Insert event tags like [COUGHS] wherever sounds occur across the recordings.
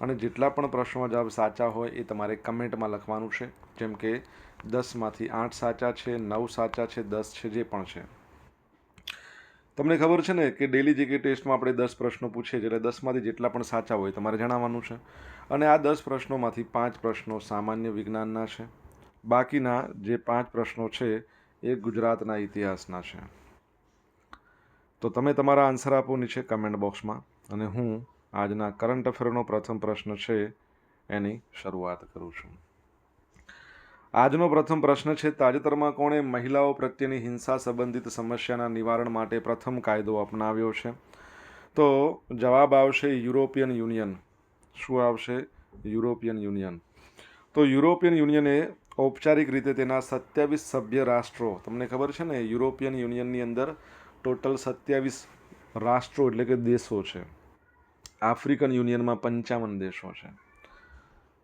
અને જેટલા પણ પ્રશ્નોના જવાબ સાચા હોય એ તમારે કમેન્ટમાં લખવાનું છે. જેમ કે, દસમાંથી આઠ સાચા છે, નવ સાચા છે, દસ છે, જે પણ છે. તમને ખબર છે ને કે ડેલી જીકે ટેસ્ટમાં આપણે દસ પ્રશ્નો પૂછીએ છીએ, એટલે દસમાંથી જેટલા પણ સાચા હોય તમારે જણાવવાનું છે. અને આ દસ પ્રશ્નોમાંથી પાંચ પ્રશ્નો સામાન્ય વિજ્ઞાનના છે. બાકીના જે પાંચ પ્રશ્નો છે એ ગુજરાતના ઇતિહાસના છે. તો તમે તમારા આન્સર આપો નીચે કમેન્ટ બોક્સમાં અને હું આજના કરંટ અફેરનો પ્રથમ પ્રશ્ન છે, એની શરૂઆત કરું છું. આજનો પ્રથમ પ્રશ્ન છે, તાજેતરમાં કોણે મહિલાઓ પ્રત્યેની હિંસા સંબંધિત સમસ્યાના નિવારણ માટે પ્રથમ કાયદો અપનાવ્યો છે? તો જવાબ આવશે યુરોપિયન યુનિયન. શું આવશે? European union. તો યુરોપિયન યુનિયને ઔપચારિક રીતે તેના સત્યાવીસ સભ્ય રાષ્ટ્રો, તમને ખબર છે ને, યુરોપિયન યુનિયનની અંદર ટોટલ સત્યાવીસ રાષ્ટ્રો એટલે કે દેશો છે. આફ્રિકન યુનિયનમાં પંચાવન દેશો છે.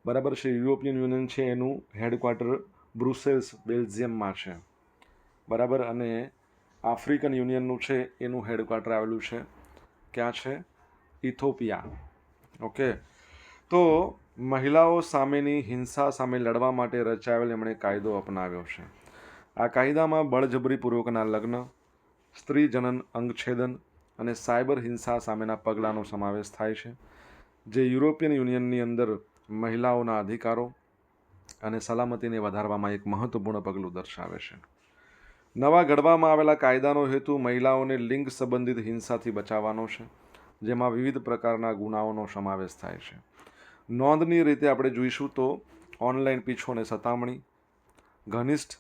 બરાબર છે, યુરોપિયન યુનિયન છે એનું હેડક્વાર્ટર બ્રુસેલ્સ, બેલ્જિયમમાં છે. બરાબર, અને આફ્રિકન યુનિયનનું છે એનું હેડક્વાર્ટર આવેલું છે. ક્યાં છે? ઇથોપિયા. ઓકે. તો મહિલાઓ સામેની હિંસા સામે લડવા માટે રચાયેલ એમણે કાયદો અપનાવ્યો છે. આ કાયદામાં બળજબરીપૂર્વકના લગ્ન સ્ત્રી જનન અંગછેદન અને સાયબર હિંસા સામેના પગલાંનો સમાવેશ થાય છે, જે યુરોપિયન યુનિયનની અંદર મહિલાઓના અધિકારો અને સલામતીને વધારવામાં એક મહત્વપૂર્ણ પગલું દર્શાવે છે. નવા ઘડવામાં આવેલા કાયદાનો હેતુ મહિલાઓને લિંગ સંબંધિત હિંસાથી બચાવવાનો છે, જેમાં વિવિધ પ્રકારના ગુનાઓનો સમાવેશ થાય છે. નોંધની રીતે આપણે જોઈશું તો ઓનલાઈન પીછો અને સતામણી, ઘનિષ્ઠ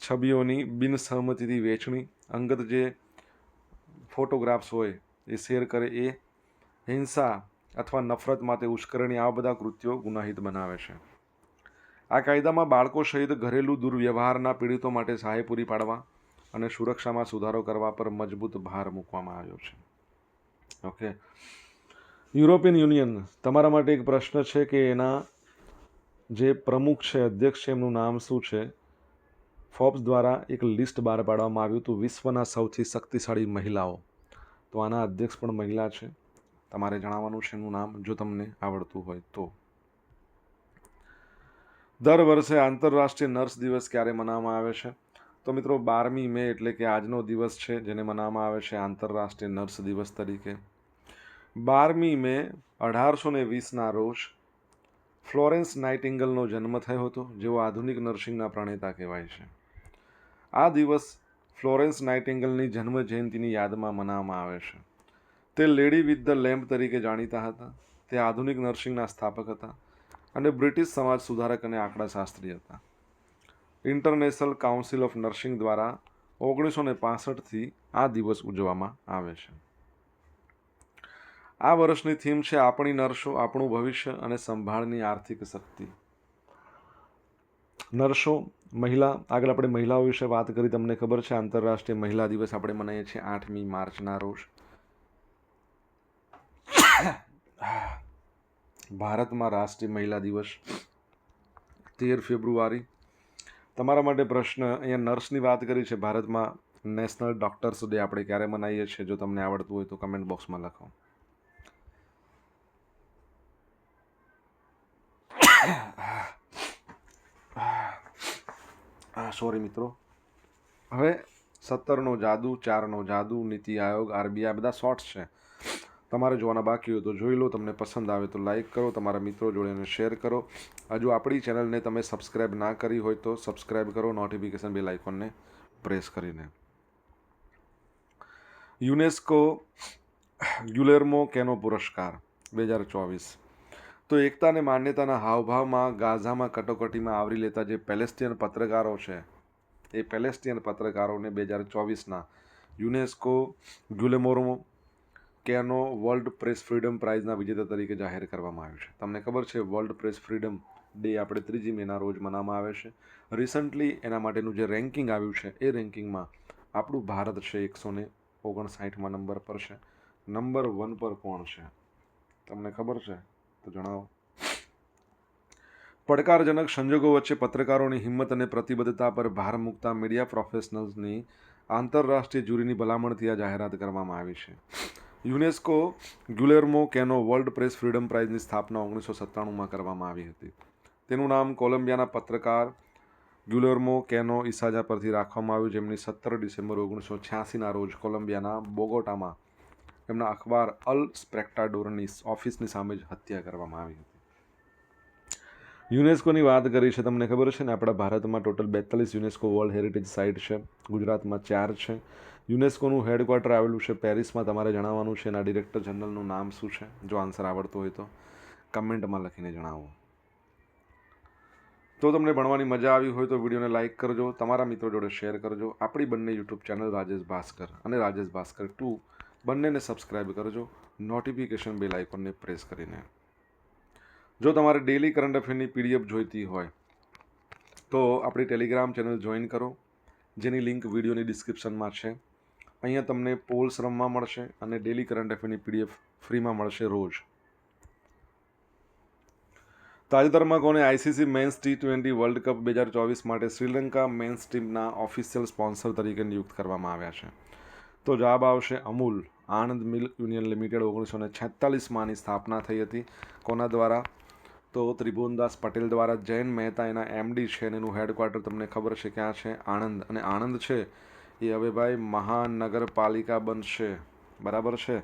છબીઓની બિનસહમતિથી વેચણી, અંગત જે ફોટોગ્રાફ્સ હોય, એ શેર કરે એ હિંસા અથવા નફરત માટે ઉશ્કરણી આવા બધા કૃત્યો ગુનાહિત બનાવે છે. આ કાયદામાં બાળકો સહિત ઘરેલું દુર્વ્યવહારના પીડિતો માટે સહાય પૂરી પાડવા અને સુરક્ષામાં સુધારો કરવા પર મજબૂત ભાર મૂકવામાં આવ્યો છે. ઓકે. યુરોપિયન યુનિયન, તમારા માટે એક પ્રશ્ન છે કે એના જે પ્રમુખ છે, અધ્યક્ષ છે, એમનું નામ શું છે? ફોર્બ્સ દ્વારા એક લિસ્ટ બહાર પાડવામાં આવ્યું હતું વિશ્વના સૌથી શક્તિશાળી મહિલાઓ. તો આના અધ્યક્ષ પણ મહિલા છે. તમારે જણાવવાનું છે એનું નામ, જો તમને આવડતું હોય તો. દર વર્ષે આંતરરાષ્ટ્રીય નર્સ દિવસ ક્યારે મનાવવામાં આવે છે? તો મિત્રો, બારમી મે એટલે કે આજનો દિવસ છે, જેને મનાવવામાં આવે છે આંતરરાષ્ટ્રીય નર્સ દિવસ તરીકે. બારમી મે અઢારસો ને વીસના રોજ ફ્લોરેન્સ નાઇટિંગલનો જન્મ થયો હતો જેઓ આધુનિક નર્સિંગના પ્રણેતા કહેવાય છે. આ દિવસ ફ્લોરેન્સ નાઇટિંગલની જન્મ જયંતિની યાદમાં મનાવવામાં આવે છે. તે લેડી વિથ ધ લેમ્પ તરીકે જાણીતા હતા. તે આધુનિક નર્સિંગના સ્થાપક હતા અને બ્રિટિશ સમાજ સુધારક અને આંકડાશાસ્ત્રી હતા. ઇન્ટરનેશનલ કાઉન્સિલ ઓફ નર્સિંગ દ્વારા ઓગણીસો ને પાસઠથી આ દિવસ ઉજવવામાં આવે છે. આ વર્ષની થીમ છે આપણી નર્સો, આપણું ભવિષ્ય અને સંભાળની આર્થિક શક્તિ. નર્સો મહિલા, આગળ આપણે મહિલાઓ વિશે વાત કરી, તમને ખબર છે આંતરરાષ્ટ્રીય મહિલા દિવસ આપણે મનાવીએ છીએ આઠમી માર્ચના રોજ. ભારતમાં રાષ્ટ્રીય મહિલા દિવસ, તેર ફેબ્રુઆરી. તમારા માટે પ્રશ્ન, અહીંયા નર્સની વાત કરી છે, ભારતમાં નેશનલ ડૉક્ટર્સ ડે આપણે ક્યારે મનાવીએ છીએ? જો તમને આવડતું હોય તો કમેન્ટ બોક્સમાં લખો. સોરી મિત્રો. હવે સત્તરનો જાદુ, ચારનો જાદુ, નીતિ આયોગ, આરબીઆઈ બધા શોર્ટ્સ છે. તમારે જોવાના બાકી હોય તો જોઈ લો, તમને પસંદ આવે તો લાઈક કરો, તમારા મિત્રો જોડે અને શેર કરો. હજુ આપણી ચેનલને તમે સબસ્ક્રાઇબ ના કરી હોય તો સબસ્ક્રાઇબ કરો નોટિફિકેશન બેલ આઇકોનને પ્રેસ કરીને. યુનેસ્કો ગ્યુલેર્મો કેનો પુરસ્કાર, બે હજાર ચોવીસ. તો એકતા અને માન્યતાના હાવભાવમાં, ગાઝામાં, કટોકટીમાં આવરી લેતા જે પેલેસ્ટિયન પત્રકારો છે, એ પેલેસ્ટિયન પત્રકારોને બે હજાર ચોવીસના UNESCO Guillermo Cano world press freedom પ્રાઇઝના વિજેતા તરીકે જાહેર કરવામાં આવ્યું છે. તમને ખબર છે, વર્લ્ડ પ્રેસ ફ્રીડમ ડે આપણે ત્રીજી મેના રોજ મનાવવામાં આવે છે. રિસન્ટલી એના માટેનું જે રેન્કિંગ આવ્યું છે, એ રેન્કિંગમાં આપણું ભારત છે એકસો ને ઓગણસાઠમાં નંબર પર છે. નંબર વન પર કોણ છે? તમને ખબર છે? તો જણાવો. પડકારજનક સંજોગો વચ્ચે પત્રકારોની હિંમત અને પ્રતિબદ્ધતા પર ભાર મૂકતા મીડિયા પ્રોફેશનલ્સની આંતરરાષ્ટ્રીય જ્યુરીની ભલામણથી આ જાહેરાત કરવામાં આવી છે. UNESCO Guillermo Cano world press freedom પ્રાઇઝની સ્થાપના ઓગણીસો સત્તાણુંમાં કરવામાં આવી હતી. તેનું નામ કોલંબિયાના પત્રકાર ગ્યુલેર્મો કેનો ઇસાજા પરથી રાખવામાં આવ્યું, જેમની સત્તર ડિસેમ્બર ઓગણીસો છ્યાસીના રોજ કોલંબિયાના બોગોટામાં એમના અખબાર અલ સ્પ્રેક્ટાડોરની ઓફિસની સામે જ હત્યા કરવામાં આવી હતી. યુનેસ્કોની વાત કરી છે, તમને ખબર છે ને? આપણા ભારતમાં ટોટલ બેતાલીસ યુનેસ્કો વર્લ્ડ હેરિટેજ સાઇટ છે, ગુજરાતમાં ચાર છે. યુનેસ્કોનું હેડક્વાર્ટર આવેલું છે પેરિસમાં, તમારે જણાવવાનું છે એના ડિરેક્ટર જનરલનું નામ શું છે? જો આન્સર આવડતો હોય તો કમેન્ટમાં લખીને જણાવો. તો તમને ભણવાની મજા આવી હોય તો વિડીયોને લાઇક કરજો, તમારા મિત્રો જોડે શેર કરજો. આપણી બંને યુટ્યુબ ચેનલ રાજેશ ભાસ્કર અને રાજેશ ભાસ્કર ટુ બંનેને સબસ્ક્રાઇબ કરજો. નોટિફિકેશન બેલ આઇકોનને પ્રેસ કરીને. જો તમારે ડેલી કરંટ અફેરની પીડીએફ જોઈતી હોય, તો આપણી ટેલિગ્રામ ચેનલ જોઈન કરો. જેની લિંક વિડીયોની ડિસ્ક્રિપ્શનમાં છે. અહીંયા તમને પોલ્સ રમવા મળશે અને ડેલી કરંટ અફેરની પીડીએફ ફ્રીમાં મળશે રોજ. તાજેતરમાં કોને ICC men's T twenty world cup બે હજાર ચોવીસ માટે શ્રીલંકા મેન્સ ટીમના ઓફિશિયલ સ્પોન્સર તરીકે નિયુક્ત કરવામાં આવ્યા છે. તો જવાબ આવશે Amul. Anand milk union limited ઓગણીસો ને છેતાલીસમાંની સ્થાપના થઈ હતી. કોના દ્વારા? તો ત્રિભુવનદાસ પટેલ દ્વારા જૈન મહેતા એના એમડી છે અને એનું હેડક્વાર્ટર તમને ખબર છે ક્યાં છે? આણંદ. અને આણંદ છે એ હવે ભાઈ મહાનગરપાલિકા બનશે. બરાબર છે?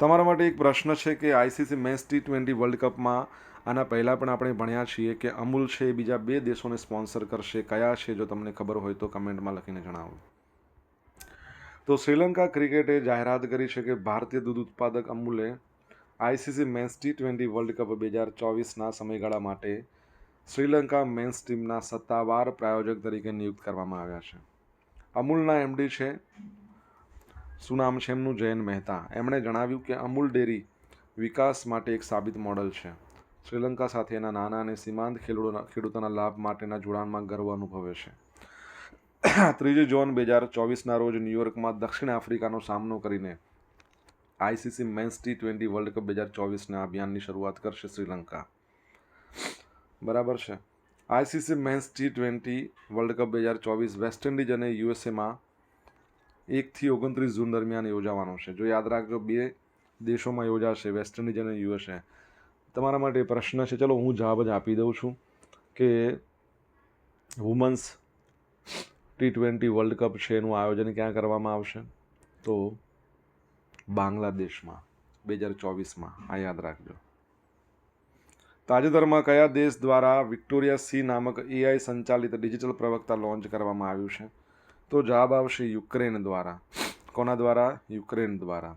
તમારા માટે એક પ્રશ્ન છે કે ICC match T twenty world કપમાં આના પહેલાં પણ આપણે ભણ્યા છીએ કે અમૂલ છે એ બીજા બે દેશોને સ્પોન્સર કરશે? કયા છે? જો તમને ખબર હોય તો કમેન્ટમાં લખીને જણાવો. તો શ્રીલંકા ક્રિકેટે જાહેરાત કરી છે કે ભારતીય દૂધ ઉત્પાદક અમૂલે ICC men's T twenty world cup બે હજાર ચોવીસના સમયગાળા માટે શ્રીલંકા મેન્સ ટીમના સત્તાવાર પ્રાયોજક તરીકે નિયુક્ત કરવામાં આવ્યા છે. અમૂલના એમડી છે, શું નામ છે એમનું? જયન મહેતા. એમણે જણાવ્યું કે અમૂલ ડેરી વિકાસ માટે એક સાબિત મોડલ છે. શ્રીલંકા સાથે એના નાના અને સીમાંત ખેડૂતોના ખેડૂતોના લાભ માટેના જોડાણમાં ગર્વ અનુભવે છે. [COUGHS] ત્રીજી જૂન બે હજાર ચોવીસના રોજ ન્યૂયોર્કમાં દક્ષિણ આફ્રિકાનો સામનો કરીને ICC men's T twenty world cup બે હજાર ચોવીસના અભિયાનની શરૂઆત કરશે શ્રીલંકા. બરાબર છે. ICC men's T twenty world cup બે હજાર ચોવીસ વેસ્ટ ઇન્ડિઝ અને યુએસએમાં એકથી ઓગણત્રીસ જૂન દરમિયાન યોજાવાનો છે. જો યાદ રાખજો, બે દેશોમાં યોજાશે, વેસ્ટ ઇન્ડિઝ અને યુએસએ. તમારા માટે પ્રશ્ન છે. ચલો હું જવાબ જ આપી દઉં છું કે women's T twenty world cup છે, એનું આયોજન ક્યાં કરવામાં આવશે? તો બાંગ્લાદેશમાં, બે હજાર ચોવીસમાં, આ યાદ રાખજો. તાજેતરમાં કયા દેશ દ્વારા વિક્ટોરિયા સી નામક એઆઈ સંચાલિત ડિજિટલ પ્રવક્તા લોન્ચ કરવામાં આવ્યું છે? તો જવાબ આવશે યુક્રેન દ્વારા. કોના દ્વારા? યુક્રેન દ્વારા.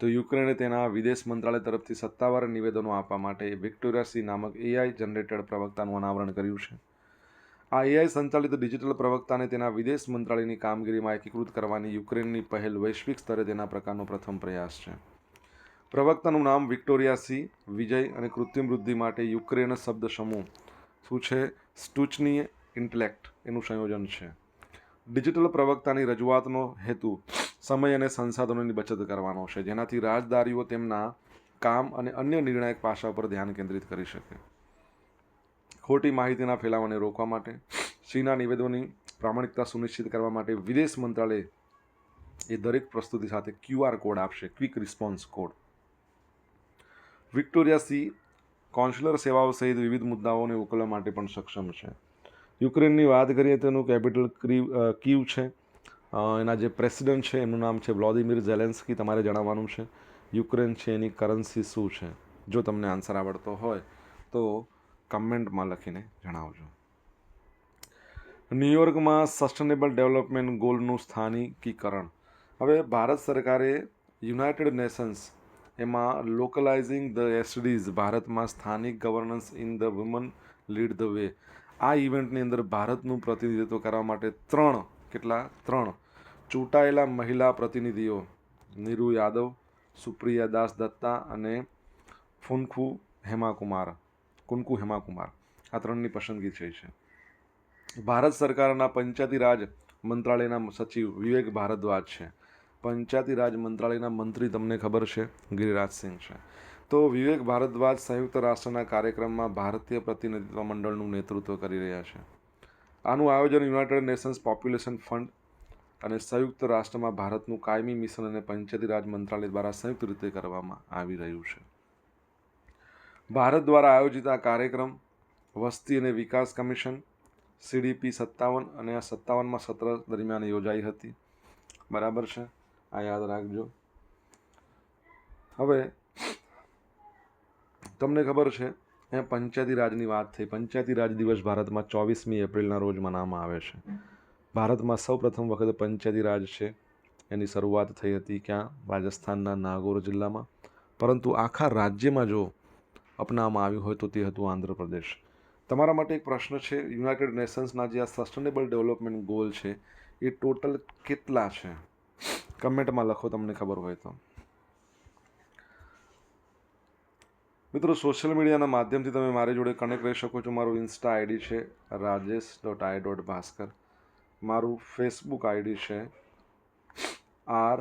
તો યુક્રેને તેના વિદેશ મંત્રાલય તરફથી સત્તાવાર નિવેદનો આપવા માટે વિક્ટોરિયા સી નામક એઆઈ જનરેટેડ પ્રવક્તાનું અનાવરણ કર્યું છે. આ એઆઈ સંચાલિત ડિજિટલ પ્રવક્તાને તેના વિદેશ મંત્રાલયની કામગીરીમાં એકીકૃત કરવાની યુક્રેનની પહેલ વૈશ્વિક સ્તરે તેના પ્રકારનો પ્રથમ પ્રયાસ છે. પ્રવક્તાનું નામ વિક્ટોરિયા સી, વિજય અને કૃત્રિમ વૃદ્ધિ માટે યુક્રેન શબ્દ સમૂહ શું છે? સ્ટુચની ઇન્ટેલેક્ટ, એનું સંયોજન છે. ડિજિટલ પ્રવક્તાની રજૂઆતનો હેતુ સમય અને સંસાધનોની બચત કરવાનો છે, જેનાથી રાજદારીઓ તેમના કામ અને અન્ય નિર્ણાયક પાસા પર ધ્યાન કેન્દ્રિત કરી શકે. ખોટી માહિતીના ફેલાવાને રોકવા માટે સીના નિવેદનોની પ્રામાણિકતા સુનિશ્ચિત કરવા માટે વિદેશ મંત્રાલય એ દરેક પ્રસ્તુતિ સાથે ક્યુઆર કોડ આપશે, quick response code. Victoria Shi, consular સેવાઓ સહિત વિવિધ મુદ્દાઓને ઉકેલવા માટે પણ સક્ષમ છે. યુક્રેનની વાત કરીએ તો એનું કેપિટલ કીવ છે. એના જે પ્રેસિડન્ટ છે, એમનું નામ છે વ્લોદિમીર ઝેલેન્સ્કી, તમારે જણાવવાનું છે. યુક્રેન છે એની કરન્સી શું છે? જો તમને આન્સર આવડતો હોય, તો કમેન્ટમાં લખીને જણાવજો. ન્યુયોર્કમાં સસ્ટેનેબલ ડેવલપમેન્ટ ગોલનું સ્થાનિકીકરણ. હવે ભારત સરકારે યુનાઇટેડ નેશન્સ એમાં લોકલાઇઝિંગ ધ એસડીઝ, ભારતમાં સ્થાનિક governance in the women lead the way. આ ઇવેન્ટની અંદર ભારતનું પ્રતિનિધિત્વ કરવા માટે ત્રણ, કેટલા? ત્રણ. ચૂંટાયેલા મહિલા પ્રતિનિધિઓ નીરુ યાદવ, સુપ્રિયા દાસ દત્તા અને ફુનખુ હેમાકુમાર. કુનકુ હેમાકુમાર. આ ત્રણની પસંદગી થઈ છે. ભારત સરકારના પંચાયતી રાજ મંત્રાલયના સચિવ વિવેક ભારદ્વાજ છે. પંચાયતી રાજ મંત્રાલયના મંત્રી તમને ખબર છે? ગિરિરાજસિંહ છે. તો વિવેક ભારદ્વાજ સંયુક્ત રાષ્ટ્રના કાર્યક્રમમાં ભારતીય પ્રતિનિધિત્વ મંડળનું નેતૃત્વ કરી રહ્યા છે. આનું આયોજન યુનાઇટેડ નેશન્સ પોપ્યુલેશન ફંડ અને સંયુક્ત રાષ્ટ્રમાં ભારતનું કાયમી મિશન અને પંચાયતી રાજ મંત્રાલય દ્વારા સંયુક્ત રીતે કરવામાં આવી રહ્યું છે. ભારત દ્વારા આયોજિત આ કાર્યક્રમ વસ્તી અને વિકાસ કમિશન સીડીપી સત્તાવન અને આ સત્તાવનમાં સત્ર દરમિયાન યોજાઈ હતી. બરાબર છે? આ યાદ રાખજો. હવે તમને ખબર છે એ પંચાયતી રાજની વાત થઈ. પંચાયતી રાજ દિવસ ભારતમાં ચોવીસમી એપ્રિલના રોજ મનાવવામાં આવે છે. ભારતમાં સૌ પ્રથમ વખત પંચાયતી રાજ છે. એની શરૂઆત થઈ હતી ક્યાં? રાજસ્થાનના નાગોર જિલ્લામાં. પરંતુ આખા રાજ્યમાં જો અપનાવવામાં આવ્યું હોય તો તે હતું આંધ્રપ્રદેશ. તમારા માટે એક પ્રશ્ન છે, યુનાઇટેડ નેશન્સના જે આ સસ્ટેનેબલ ડેવલપમેન્ટ ગોલ છે, એ ટોટલ કેટલા છે? કમેન્ટમાં લખો તમને ખબર હોય તો. મિત્રો, સોશિયલ મીડિયાના માધ્યમથી તમે મારી જોડે કનેક્ટ રહી શકો છો. મારું ઇન્સ્ટા આઈડી છે Rajesh dot I dot Bhaskar મારું ફેસબુક આઈડી છે આર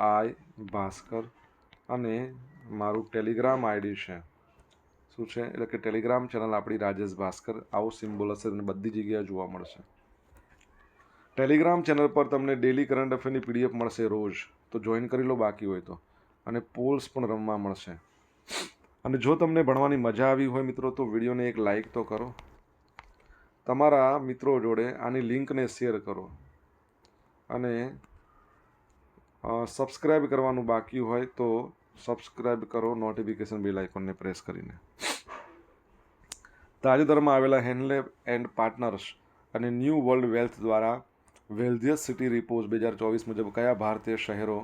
આઈ ભાસ્કર. અને મારું ટેલિગ્રામ આઈડી છે શું છે? એટલે કે ટેલિગ્રામ ચેનલ આપણી રાજેશ ભાસ્કર. આવો સિમ્બોલ હશે તમને બધી જગ્યાએ જોવા મળશે. ટેલિગ્રામ ચેનલ પર તમને ડેલી કરંટ અફેરની પીડીએફ મળશે રોજ. તો જોઈન કરી લો, બાકી હોય તો. અને પોલ્સ પણ રમવા મળશે. અને જો તમને ભણવાની મજા આવી હોય મિત્રો, તો વિડીયોને એક લાઈક તો કરો. તમારા મિત્રો જોડે આની લિંકને શેર કરો. અને સબસ્ક્રાઈબ કરવાનું બાકી હોય તો સબસ્ક્રાઈબ કરો નોટિફિકેશન બેલ આઇકોનને પ્રેસ કરીને. તાજેતરમાં આવેલા હેન્ડલેબ એન્ડ પાર્ટનર્સ અને ન્યૂ વર્લ્ડ વેલ્થ દ્વારા વેલ્ધિયસ સિટી રિપોર્ટ બે હજાર ચોવીસ મુજબ કયા ભારતીય શહેરો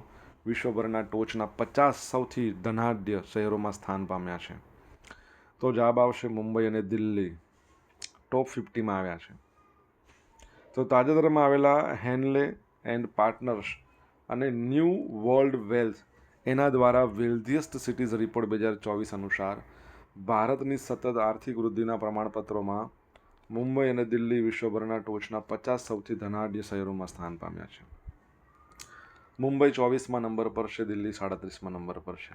વિશ્વભરના ટોચના પચાસ સૌથી ધનાઢ્ય શહેરોમાં સ્થાન પામ્યા છે? તો જવાબ આવશે મુંબઈ અને દિલ્હી. ટોપ ફિફ્ટીમાં આવ્યા છે. તો તાજેતરમાં આવેલા હેન્ડલે એન્ડ પાર્ટનર્સ અને ન્યૂ વર્લ્ડ વેલ્થ એના દ્વારા વેલ્ધિયસ્ટ સિટીઝ રિપોર્ટ બે હજાર ચોવીસ અનુસાર ભારતની સતત આર્થિક વૃદ્ધિના પ્રમાણપત્રોમાં મુંબઈ અને દિલ્હી વિશ્વભરના ટોચના પચાસ સૌથી ધનાઢ્ય શહેરોમાં સ્થાન પામ્યા છે. મુંબઈ ચોવીસમાં નંબર પર છે, દિલ્હી સાડત્રીસમાં નંબર પર છે.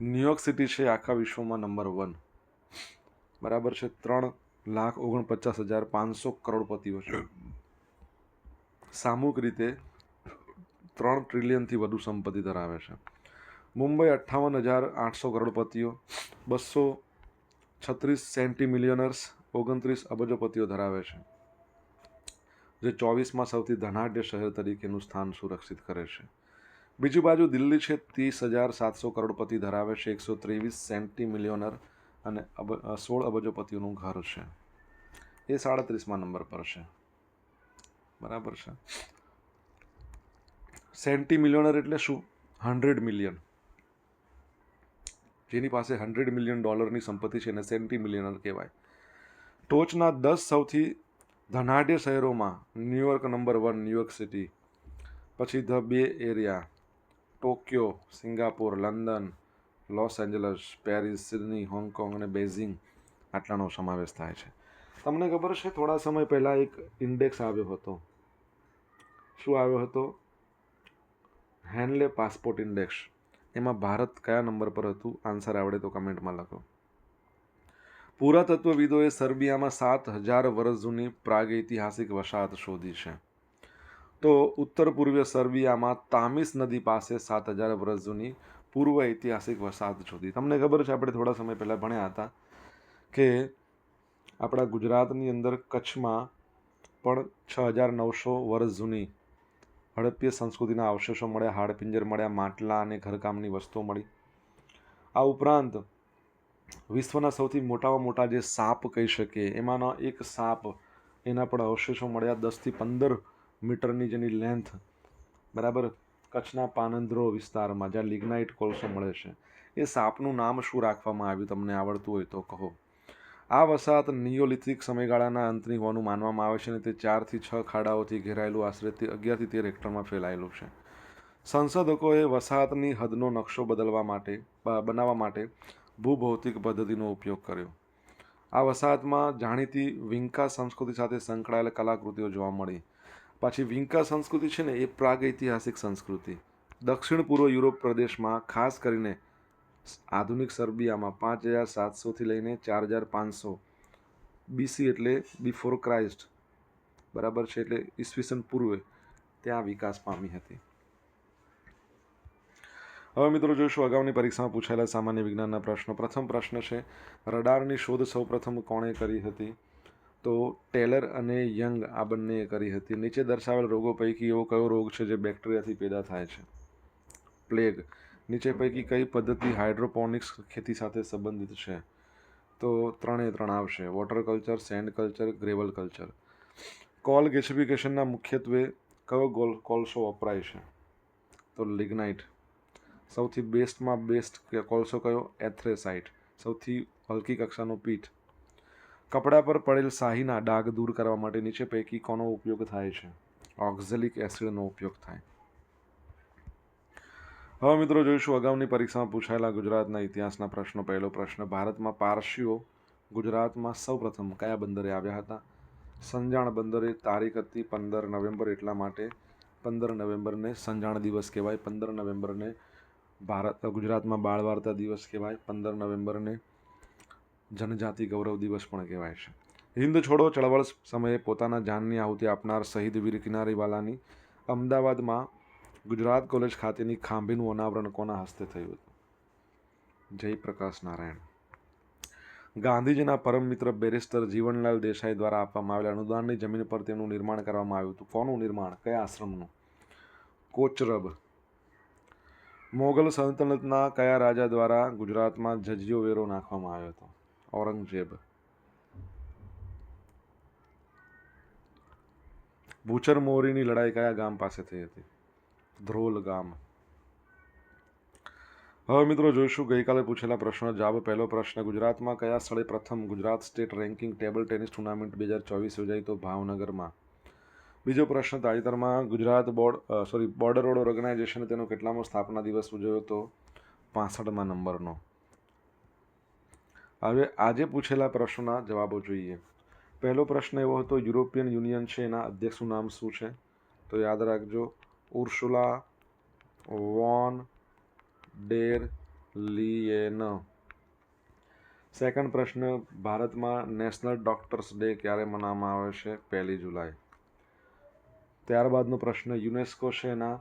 ન્યુયોર્ક સિટી છે, આખા વિશ્વમાં નંબર વન. બરાબર છે, ત્રણ લાખ ઓગણપચાસ હજાર પાંચસો કરોડપતિઓ છે. સામૂહિક રીતે ત્રણ ટ્રિલિયનથી વધુ સંપત્તિ ધરાવે છે. મુંબઈ અઠ્ઠાવન હજાર આઠસો કરોડપતિઓ, બસો છત્રીસ સેન્ટી મિલિયનર્સ ઓગણત્રીસ અબજોપતિઓ ધરાવે છે, જે ચોવીસમાં સૌથી ધનાઢ્ય શહેર તરીકેનું સ્થાન સુરક્ષિત કરે છે. બીજી બાજુ દિલ્હી છે, ત્રીસ હજાર સાતસો કરોડપતિ ધરાવે છે, એકસો ત્રેવીસ સેન્ટી મિલિયનર અને અબ સોળ અબજોપતિઓનું ઘર છે. એ સાડત્રીસમાં નંબર પર છે. બરાબર છે. સેન્ટી મિલિયનર એટલે શું? Hundred million. જેની પાસે હંડ્રેડ મિલિયન ડોલરની સંપત્તિ છે એને સેન્ટી મિલિયનર કહેવાય. ટોચના દસ સૌથી ધનાઢ્ય શહેરોમાં New York number one New York city પછી the Bay Area Tokyo Singapore London Los Angeles Paris Sydney Hong Kong અને બેઝિંગ આટલાનો સમાવેશ થાય છે. તમને ખબર છે, થોડા સમય પહેલાં એક ઇન્ડેક્સ આવ્યો હતો. શું આવ્યો હતો? હેન્ડલે પાસપોર્ટ ઇન્ડેક્સ એમાં ભારત કયા નંબર પર હતું? આન્સર આવડે તો કમેન્ટમાં લખો. પુરાતત્વવિદોએ સર્બિયામાં સાત હજાર વર્ષ જૂની પ્રાગૈતિહાસિક વસાહત શોધી છે. તો ઉત્તર પૂર્વીય સર્બિયામાં તામિસ નદી પાસે સાત હજાર વર્ષ જૂની પૂર્વ ઐતિહાસિક વસાહત શોધી. તમને ખબર છે, આપણે થોડા સમય પહેલાં ભણ્યા હતા કે આપણા ગુજરાતની અંદર કચ્છમાં પણ છ હજાર નવસો વર્ષ જૂની હડપ્પીય સંસ્કૃતિના અવશેષો મળ્યા, હાડપિંજર મળ્યા, માટલા અને ઘરકામની વસ્તુઓ મળી. આ ઉપરાંત વિશ્વના સૌથી મોટામાં મોટા જે સાપ કહી શકીએ, એમાંનો એક સાપ, એના પણ અવશેષો મળ્યા દસથી પંદર મીટરની જેની લેન્થ બરાબર, કચ્છના પાનંદ્રો વિસ્તારમાં, જ્યાં લિગ્નાઇટ કોલસો મળે છે. એ સાપનું નામ શું રાખવામાં આવ્યું, તમને આવડતું હોય તો કહો. આ વસાહત નિયોલિથિક સમયગાળાના અંતની હોવાનું માનવામાં આવે છે અને તે ચારથી છ ખાડાઓથી ઘેરાયેલું આશરે અગિયારથી તેર હેક્ટરમાં ફેલાયેલું છે. સંશોધકોએ વસાહતની હદનો નકશો બદલવા માટે બનાવવા માટે ભૂભૌતિક પદ્ધતિનો ઉપયોગ કર્યો. આ વસાહતમાં જાણીતી વિંકા સંસ્કૃતિ સાથે સંકળાયેલ કલાકૃતિઓ જોવા મળી. પાછી વિંકા સંસ્કૃતિ છે ને એ પ્રાગૈતિહાસિક સંસ્કૃતિ. દક્ષિણ પૂર્વ યુરોપ પ્રદેશમાં ખાસ કરીને આધુનિક સર્બિયામાં પાંચ હજાર સાતસોથી લઈને ચાર હજાર પાંચસો બીસી એટલે બિફોર ક્રાઇસ્ટ બરાબર છે એટલે ઈસવીસન પૂર્વે ત્યાં વિકાસ પામી હતી. હવે મિત્રો જોઈશું અગાઉની પરીક્ષામાં પૂછાયેલા સામાન્ય વિજ્ઞાનના પ્રશ્નો. પ્રથમ પ્રશ્ન છે, રડારની શોધ સૌપ્રથમ કોણે કરી હતી? તો ટેલર અને યંગ આ બંનેએ કરી હતી. નીચે દર્શાવેલ રોગો પૈકી એવો કયો રોગ છે જે બેક્ટેરિયાથી પેદા થાય છે? પ્લેગ. નીચે પૈકી કઈ પદ્ધતિ હાઇડ્રોપોનિક્સ ખેતી સાથે સંબંધિત છે? તો ત્રણે ત્રણ આવશે. Water culture, sand culture, gravel culture. Coal ગેસિફિકેશનના મુખ્યત્વે કયો ગોલ, કોલસો વપરાય છે? તો લિગ્નાઇટ. સૌથી બેસ્ટમાં બેસ્ટ કોલસો કયો? એથ્રેસાઇટ. સૌથી હલકી કક્ષાનો પીઠ. કપડા પર પડેલ શાહીના ડાઘ દૂર કરવા માટે નીચે પૈકી કોનો ઉપયોગ થાય છે? ઓક્ઝેલિક એસિડનો ઉપયોગ થાય. હવે મિત્રો જોઈશું, અગાઉની પરીક્ષામાં પૂછાયેલા ગુજરાતના ઇતિહાસના પ્રશ્નો. પહેલો પ્રશ્ન, ભારતમાં પારસીઓ ગુજરાતમાં સૌપ્રથમ કયા બંદરે આવ્યા હતા? સંજાણ બંદરે તારીખ હતી પંદર નવેમ્બર, એટલા માટે પંદર નવેમ્બરને સંજાણ દિવસ કહેવાય. પંદર નવેમ્બરને ભારત ગુજરાતમાં બાળ વાર્તા દિવસ કહેવાય. પંદર નવેમ્બરને જનજાતિ ગૌરવ દિવસ પણ કહેવાય છે. હિન્દ છોડો ચળવળ સમયે પોતાના જાનની આહુતિ આપનાર શહીદ વીર કિનારીવાલાની અમદાવાદમાં ગુજરાત કોલેજ ખાતેની ખાંભીનું અનાવરણ કોના હસ્તે થયું? હતું જયપ્રકાશ નારાયણ. ગાંધીજીના પરમ મિત્ર બેરિસ્ટર જીવનલાલ દેસાઈ દ્વારા આપવામાં આવેલા અનુદાનની જમીન પર તેનું નિર્માણ કરવામાં આવ્યું હતું. કોનું નિર્માણ? કયા આશ્રમનું? કોચરબ. મોગલ સલ્તનતના કયા રાજા દ્વારા ગુજરાતમાં જજિયો વેરો નાખવામાં આવ્યો હતો? ઔરંગઝેબ. ભૂચર મોરીની લડાઈ કયા ગામ પાસે થઈ હતી? ધ્રોલ ગામ હવે મિત્રો જોઈશું ગઈકાલે પૂછેલા પ્રશ્નો. જવાબ પહેલો પ્રશ્ન, ગુજરાતમાં કયા સ્થળે પ્રથમ Gujarat state ranking table tennis tournament બે હજાર ચોવીસ યોજાઈ તો ભાવનગરમાં? બીજો પ્રશ્ન, તાજેતરમાં Gujarat board sorry border road ઓર્ગેનાઇઝેશને તેનો કેટલામો સ્થાપના દિવસ ઉજવ્યો હતો પાસઠમાં નંબરનો. હવે આજે પૂછેલા પ્રશ્નોના જવાબો જોઈએ. પહેલો પ્રશ્ન એવો હતો, યુરોપિયન યુનિયન છે, એના અધ્યક્ષનું નામ શું છે? તો યાદ રાખજો Ursula von der Leyen. Second પ્રશ્ન, ભારતમાં નેશનલ ડૉક્ટર્સ ડે ક્યારે મનાવવામાં આવે છે? પહેલી જુલાઈ. ત્યારબાદનો પ્રશ્ન, યુનેસ્કો છે એના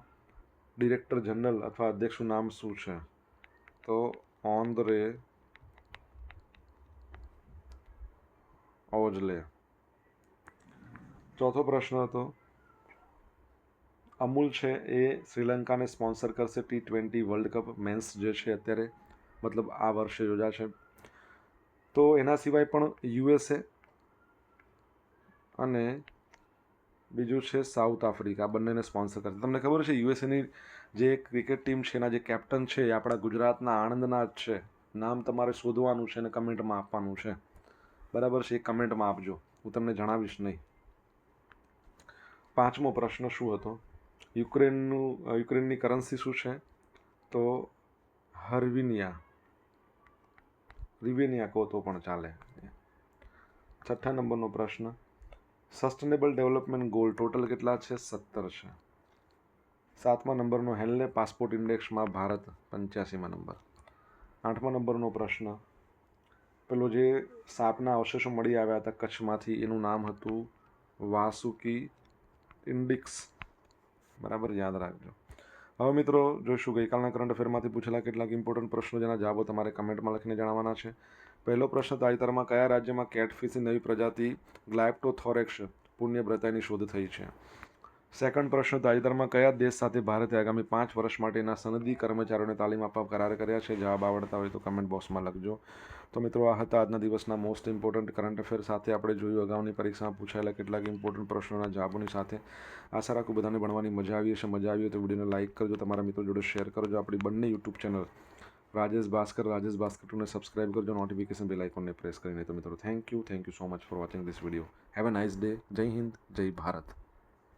ડિરેક્ટર જનરલ અથવા અધ્યક્ષનું નામ શું છે? તો ઓન ધ રે ઓજલે ચોથો પ્રશ્ન હતો અમૂલ છે એ શ્રીલંકાને સ્પોન્સર કરશે T twenty world cup men's જે છે અત્યારે, મતલબ આ વર્ષે યોજાશે. તો એના સિવાય પણ યુએસએ અને બીજું છે સાઉથ આફ્રિકા બંનેને સ્પોન્સર કરશે. તમને ખબર છે યુએસએની જે ક્રિકેટ ટીમ છે, એના જે કેપ્ટન છે, એ આપણા ગુજરાતના આણંદના જ છે. નામ તમારે શોધવાનું છે અને કમેન્ટમાં આપવાનું છે. બરાબર છે, એ કમેન્ટમાં આપજો. હું તમને જણાવીશ નહીં. પાંચમો પ્રશ્ન શું હતો? યુક્રેનનું યુક્રેનની કરન્સી શું છે? તો હર્વિનિયા. રિવેનિયા કહો તો પણ ચાલે. છઠ્ઠા નંબરનો પ્રશ્ન. સસ્ટેનેબલ ડેવલપમેન્ટ ગોલ ટોટલ કેટલા છે? સત્તર છે. સાતમા નંબરનો હેલ્લે પાસપોર્ટ ઇન્ડેક્સમાં ભારત પંચ્યાસીમાં નંબર. આઠમા નંબરનો પ્રશ્ન. પેલો જે સાપના અવશેષો મળી આવ્યા હતા કચ્છમાંથી, એનું નામ હતું વાસુકી ઇન્ડિક્સ. બરાબર? યાદ રાખજો. હવે મિત્રો, જોઈશું ગઈકાલના કરંટ અફેરમાંથી પૂછેલા કેટલાક ઇમ્પોર્ટન્ટ પ્રશ્નો જેના જવાબો તમારે કમેન્ટમાં લખીને જણાવવાના છે. પહેલો પ્રશ્ન, તાજેતરમાં કયા રાજ્યમાં કેટફિશની નવી પ્રજાતિ ગ્લાયપ્ટોથોરેક્સ પુણ્યવ્રતાની શોધ થઈ છે? સેકન્ડ પ્રશ્ન, તાજેતરમાં કયા દેશ સાથે ભારતે આગામી પાંચ વર્ષ માટેના સનદી કર્મચારીઓને તાલીમ આપવા કરાર કર્યા છે? જવાબ આવડતા હોય તો કમેન્ટ બોક્સમાં લખજો. તો મિત્રો, આ હતા આજના દિવસના મોસ્ટ ઇમ્પોર્ટન્ટ કરંટ અફેર સાથે આપણે જોયું. અગાઉની પરીક્ષામાં પૂછાયેલા કેટલાક ઇમ્પોર્ટન્ટ પ્રશ્નોના જવાબોની સાથે આશા રાખું બધાને ભણવાની મજા આવી હશે. મજા આવી હોય તો વિડીયોને લાઇક કરજો, તમારા મિત્રો જોડે શેર કરજો. આપણી બંને યુટ્યુબ ચેનલ રાજેશ ભાસ્કર રાજેશ ભાસ્કર ટુને સબસ્ક્રાઇબ કરજો. નોટિફિકેશન બેલ આઇકોનને પ્રેસ કરીને. તો મિત્રો thank you thank you so much for watching this video have a nice day Jai Hind, Jai Bharat.